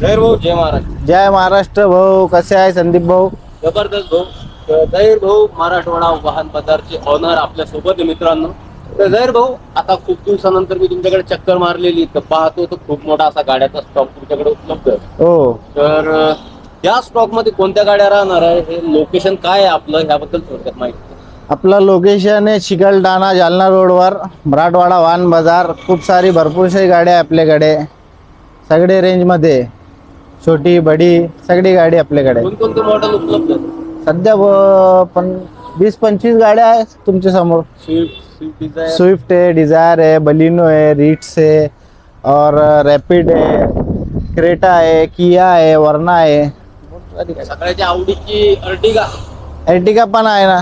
जय भाऊ. जय महाराज. जय महाराष्ट्र भाऊ. कसे आहे संदीप भाऊ? जबरदस्त भाऊ. जैर भाऊ मराठवाडा वाहन बाजारचे ऑनर आपल्यासोबत आहे मित्रांनो. तर जैर भाऊ आता खूप दिवसानंतर मी तुमच्याकडे चक्कर मारलेली तर पाहतो तर खूप मोठा असा गाड्याचा स्टॉक तुमच्याकडे उपलब्ध आहे. हो. तर या स्टॉकमध्ये कोणत्या गाड्या राहणार आहे? हे लोकेशन काय आहे आपलं? ह्याबद्दल थोडक्यात माहिती. आपलं लोकेशन आहे चिकलठाणा जालना रोडवर. मराठवाडा वाहन बाजार. खूप सारी भरपूरशी गाड्या आहे आपल्याकडे. सगळे रेंजमध्ये छोटी बडी सगळी गाडी आपल्याकडे आहे. कोणकोणते मॉडेल उपलब्ध आहेत? सध्या ब- पण वीस पंचवीस गाड्या आहेत तुमच्यासमोर. स्विफ्ट स्विफ्ट डिझायर स्विफ्ट है डिजायर है बलिनो है रिट्स है और रैपिड है क्रेटा है किया है वरना है सगळ्याच्या आवडीची अर्टिगा एर्टिगा पण आहे ना.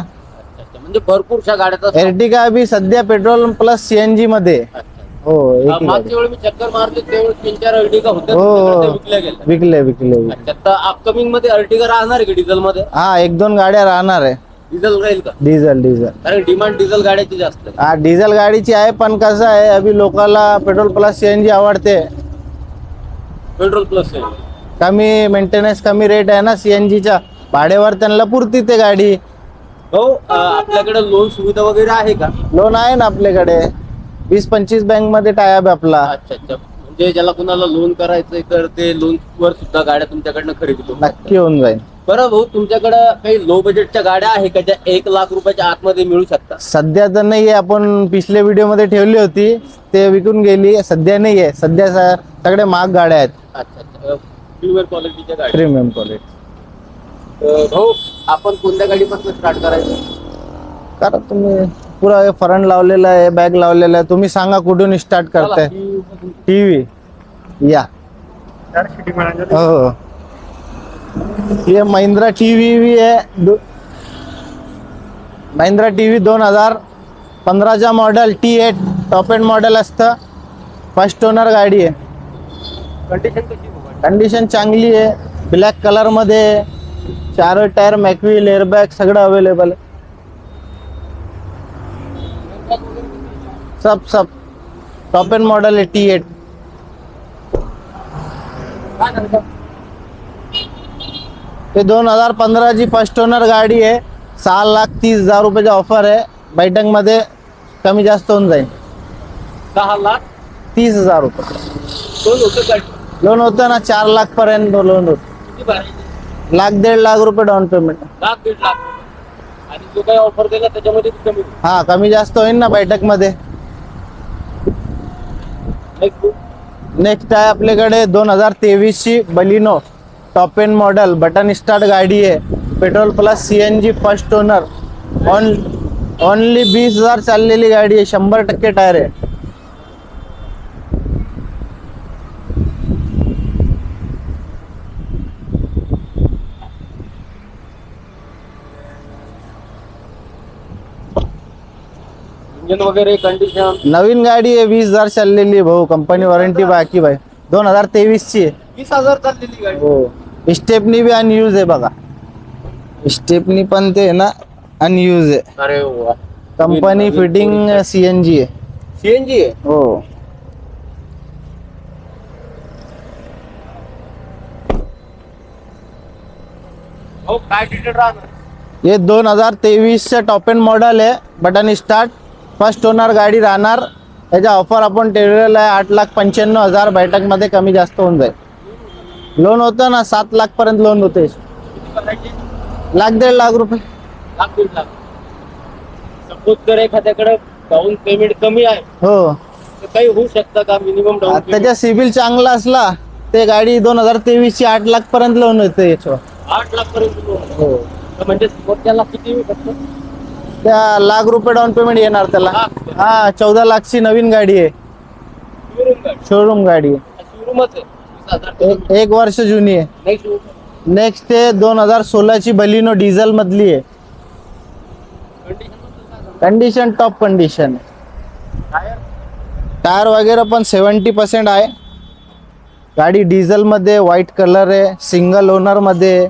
म्हणजे भरपूरशा stock. एर्टिगा बी सध्या पेट्रोल प्लस सीएनजी मध्ये आहे. हो एक हा, ही गाडी. मागच्या वेळी मी चक्कर मारले त्यावेळी तीन चार अर्टिगा होत्या हो. त्या विकल्या गेल्या. विकले विकले. अच्छा तर अपकमिंगमध्ये अर्टिगा राहणार आहे का डिझेल मध्ये हा एक दोन गाड्या राहणार आहे. डिझेल राहील का? Diesel diesel. कारण डिमांड डिझेल गाड्याची जास्त आहे. हा डिझेल गाडीची आहे पण कसं आहे अभी लोकांना पेट्रोल प्लस सीएनजी आवडते. पेट्रोल प्लस आहे. कमी मेंटेनन्स कमी रेट आहे ना सीएनजीच्या भाडेवर त्यांना पुरती ते गाडी. हो अं, आपल्याकडे लोन सुविधा वगैरे आहे का? लोन आहे ना आपल्याकडे. वीस पंचवीस बँकमध्ये आहे आपला. अच्छा अच्छा. म्हणजे ज्याला कुणाला लोन करायचंय तर ते लोन वर सुद्धा गाड्या तुमच्याकडनं खरेदी करू शकतात. नक्की होऊन जाईल. बरं भाऊ तुमच्याकडे काही लो बजेटच्या गाड्या आहे का ज्या एक लाख रुपयाच्या आतमध्ये मिळू शकतात? सध्या तर नाही आहे आपण पिछले व्हिडिओमध्ये ठेवली होती. ते विकून गेली. सध्या नाही आहे सध्या स- सगळे महाग गाड्या आहेत. अच्छा अच्छा. प्युअर क्वालिटीच्या गाड्या. प्रीमियम क्वालिटी अं, भाऊ आपण कोणत्या गाडीपासून स्टार्ट करायचं? कारण तुम्ही. पुरा हे फरंट लावलेला आहे बॅग लावलेला आहे. तुम्ही सांगा कुठून स्टार्ट करताय? चला. टीव्ही या. हो हो. ये महिंद्रा टीव्ही भी आहे. महिंद्रा टीव्ही दोन हजार पंधराचा model T eight top end model असतं. फर्स्ट ओनर गाडी आहे. कंडिशन चांगली आहे. ब्लॅक कलरमध्ये आहे. चार टायर मॅकव्हील एअरबॅग सगळं अवेलेबल आहे. सब सब। टॉप एंड मॉडेल आहे टी एट? ते दोन हजार पंधराची फर्स्ट ओनर गाडी आहे. सहा लाख तीस हजार रुपयाची ऑफर आहे. बैठकमध्ये कमी जास्त होऊन जाईल. दहा लाख? तीस हजार रुपये. लोन होतं ना चार लाख पर्यंत लोन होतं. लाख दीड लाख रुपये डाऊन पेमेंट लाख दीड लाख. आणि जो काही ऑफर दिला त्याच्यामध्ये. हा कमी जास्त होईल ना बैठकमध्ये. नेक्स्ट आहे आपल्याकडे दोन हजार तेवीसची Baleno. Top end model button start गाडी आहे. Petrol plus C N G first owner on only वीस हजार चाललेली गाडी आहे. शंभर टक्के टायर आहे. इंजिन वगैरे कंडिशन नवीन गाडी आहे वीस हज़ार चाललेली आहे भाऊ कंपनी वॉरंटी बाकी भाई। दोन हज़ार तेवीसची आहे वीस हज़ार चाललेली गाडी? हो स्टेपनी बी अनयूज आहे बघा। स्टेपनी पण ते आहे ना अनयूज आहे अरे company fitting C N G आहे सीएनजी आहे हो। हो? काय डिटेल राहणार? हे दोन हज़ार तेवीसचं टॉप एंड मॉडेल आहे बटन स्टार्ट फर्स्ट ओनर गाडी राहणार. त्याच्या ऑफर आपण ठेवलेलं आहे आठ लाख पंच्याण्णव हजार. बैठकमध्ये कमी जास्त होऊन जाईल. लोन होतं ना सात लाख पर्यंत लोन होते. लाख दीड लाख रुपये. लाख दीड लाख. सपोज जर एखाद्याकडे डाऊन पेमेंट कमी आहे हो. तर काही होऊ शकतं का? मिनिमम डाऊन त्याच्या सिबिल चांगला असला ते गाडी दोन हजार तेवीसची आठ लाख पर्यंत लोन होते याच्यावर. आठ लाख पर्यंत. हो. म्हणजे समोरच्याला किती त्या लाख रुपये डाऊन पेमेंट येणार त्याला? हा चौदा लाखची नवीन गाडी आहे. शोरूम गाडी? आहे. एक एक वर्ष जुनी आहे. नेक्स्ट ते दोन हजार सोळाची बलिनो डिझेल मधली आहे? Condition top condition? टायर वगैरे पण सेवन्टी पर्सेंट आहे. गाडी डिझेलमध्ये व्हाईट कलर आहे सिंगल ओनरमध्ये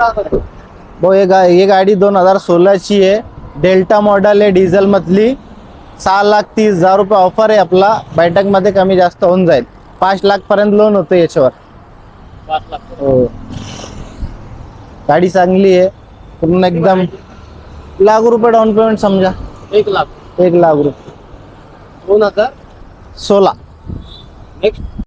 भाऊ हे गा ही गाडी दोन हजार सोळाची आहे. डेल्टा मॉडेल आहे डिझेल मधली. सहा लाख तीस हजार रुपये ऑफर आहे आपला. बैठकमध्ये कमी जास्त होऊन जाईल. पाच लाख पर्यंत लोन होतं याच्यावर. पाच लाख हो. गाडी चांगली आहे. पूर्ण एकदम लाख रुपये डाऊन पेमेंट समजा. एक लाख. एक लाख रुपये. दोन हजार? सोळा. नेक्स्ट